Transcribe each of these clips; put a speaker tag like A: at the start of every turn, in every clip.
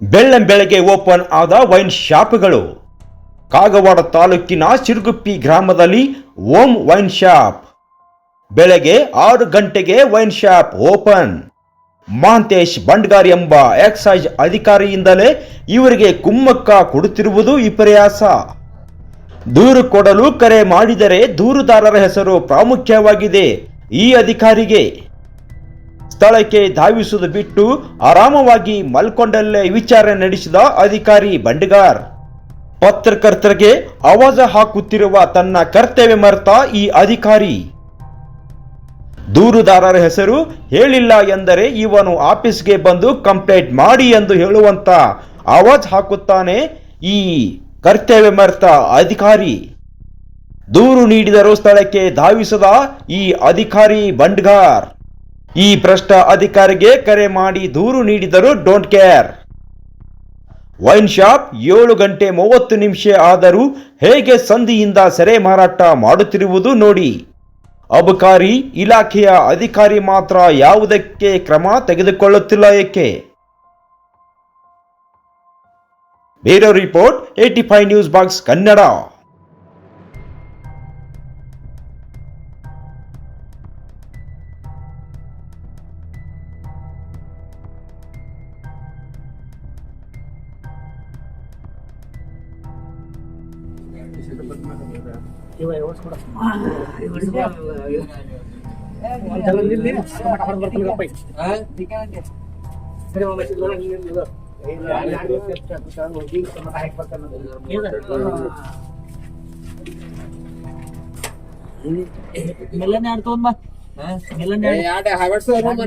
A: ಬೆಳ್ಳಂ ಬೆಳಗ್ಗೆ open wine ವೈನ್ ಶಾಪ್ಗಳು. ಕಾಗವಾಡ ತಾಲೂಕಿನ ಸಿರುಗುಪ್ಪಿ ಗ್ರಾಮದಲ್ಲಿ ಓಂ ವೈನ್ ಶಾಪ್. ಬೆಳಗ್ಗೆ ಆರು ಗಂಟೆಗೆ wine shop open. Mahantesh Bandgar ಎಂಬ ಎಕ್ಸೈಜ್ ಅಧಿಕಾರಿಯಿಂದಲೇ ಇವರಿಗೆ ಕುಮ್ಮಕ್ಕ ಕೊಡುತ್ತಿರುವುದು ವಿಪರ್ಯಾಸ ದೂರು ಕೊಡಲು ಕರೆ ಮಾಡಿದರೆ ದೂರುದಾರರ ಹೆಸರು ಪ್ರಾಮುಖ್ಯವಾಗಿದೆ. ಈ ಅಧಿಕಾರಿಗೆ ಸ್ಥಳಕ್ಕೆ ಧಾವಿಸುವುದು ಬಿಟ್ಟು ಆರಾಮವಾಗಿ ಮಲ್ಕೊಂಡಲ್ಲೇ ವಿಚಾರಣೆ ನಡೆಸಿದ ಅಧಿಕಾರಿ ಬಂಡಿಗಾರ್. ಪತ್ರಕರ್ತರಿಗೆ ಆವಾಜ ಹಾಕುತ್ತಿರುವ ತನ್ನ ಕರ್ತವ್ಯ ಮರೆತ ಈ ಅಧಿಕಾರಿ. ದೂರುದಾರರ ಹೆಸರು ಹೇಳಿಲ್ಲ ಎಂದರೆ ಇವನು ಆಫೀಸ್ಗೆ ಬಂದು ಕಂಪ್ಲೇಂಟ್ ಮಾಡಿ ಎಂದು ಹೇಳುವಂತ ಆವಾಜ್ ಹಾಕುತ್ತಾನೆ ಈ ಕರ್ತವ್ಯ ಮರೆತ ಅಧಿಕಾರಿ. ದೂರು ನೀಡಿದರೂ ಸ್ಥಳಕ್ಕೆ ಧಾವಿಸದ ಈ ಅಧಿಕಾರಿ ಬಂಡ್ಗಾರ್. ಈ ಭ್ರಷ್ಟ ಅಧಿಕಾರಿಗೆ ಕರೆ ಮಾಡಿ ದೂರು ನೀಡಿದರೂ ಡೋಂಟ್ ಕೇರ್ ವೈನ್ ಶಾಪ್ ಏಳು ಗಂಟೆ ಮೂವತ್ತು ನಿಮಿಷ ಆದರೂ ಹೇಗೆ ಸಂಧಿಯಿಂದ ಸೆರೆ ಮಾರಾಟ ಮಾಡುತ್ತಿರುವುದು ನೋಡಿ. ಅಬಕಾರಿ ಇಲಾಖೆಯ ಅಧಿಕಾರಿ ಮಾತ್ರ ಯಾವುದಕ್ಕೆ ಕ್ರಮ ತೆಗೆದುಕೊಳ್ಳುತ್ತಿಲ್ಲ ಏಕೆ? ಬೇರೆ report eighty five news box Kannada.
B: Milan ಎರಡು ತಗೊಂಡ್ ಬಾ ಮಿಲನ್ ರೊಕ್ಕ ಹೊಳಿ ಕೊಟ್ಟೆ ಓಕೆ ಓಕೆ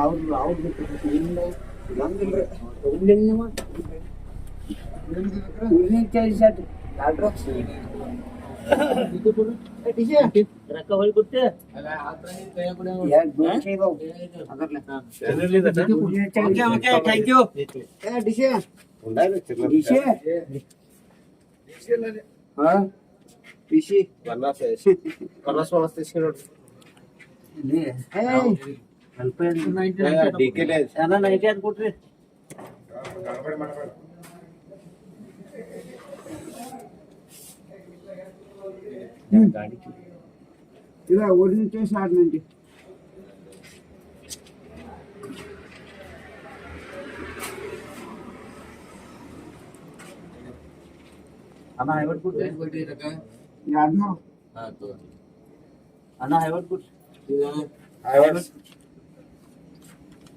B: ಥ್ಯಾಂಕ್ ಯು ಎಲ್ಲ ನೈಟಿ ಅದ್ ಕೊಟ್ರಿ
C: ಇಲ್ಲ ಒರಿಜಿನಲ್ ಸ್ಟಾರ್ಟ್ ನಂಟಿ
B: ಅಣ್ಣ ಐವತ್ತು ಕೊಟ್ರಿ
C: ಯಾರ್ನೋ
B: ಅಣ್ಣ ಐವತ್ತು ಕೊಟ್ರಿ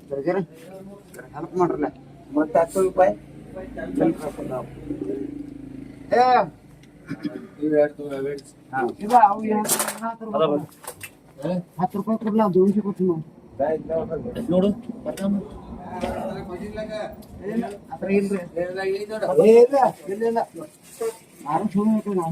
C: ಸರ್ಜರ ಹೆಲ್ಪ್ ಮಾಡ್ರಲ್ಲ ಮತ್ತೆ ಹತ್ತು ರೂಪಾಯಿ ಸ್ವಲ್ಪ ಹಾಕೊಂಡ್ ನಾವು. ಏ ಹಾ. ಇಲ್ಲ ಅವು ಏನು ಹತ್ತು ರೂಪಾಯಿ ಹತ್ತು ರೂಪಾಯಿ ಕೊಡ್ಲ ದೋನ್ಶೆ ಕೊಡ್ತೀನಿ ನಾವು
B: ನೋಡು
C: ಇಲ್ಲ, ಅದ್ರ ಇಲ್ರಿ ಏ, ಇಲ್ಲ ಇಲ್ಲ ಇಲ್ಲ ಯಾರು ಸುಮ್ಮನೆ ಇಟ್ಟು ನಾವು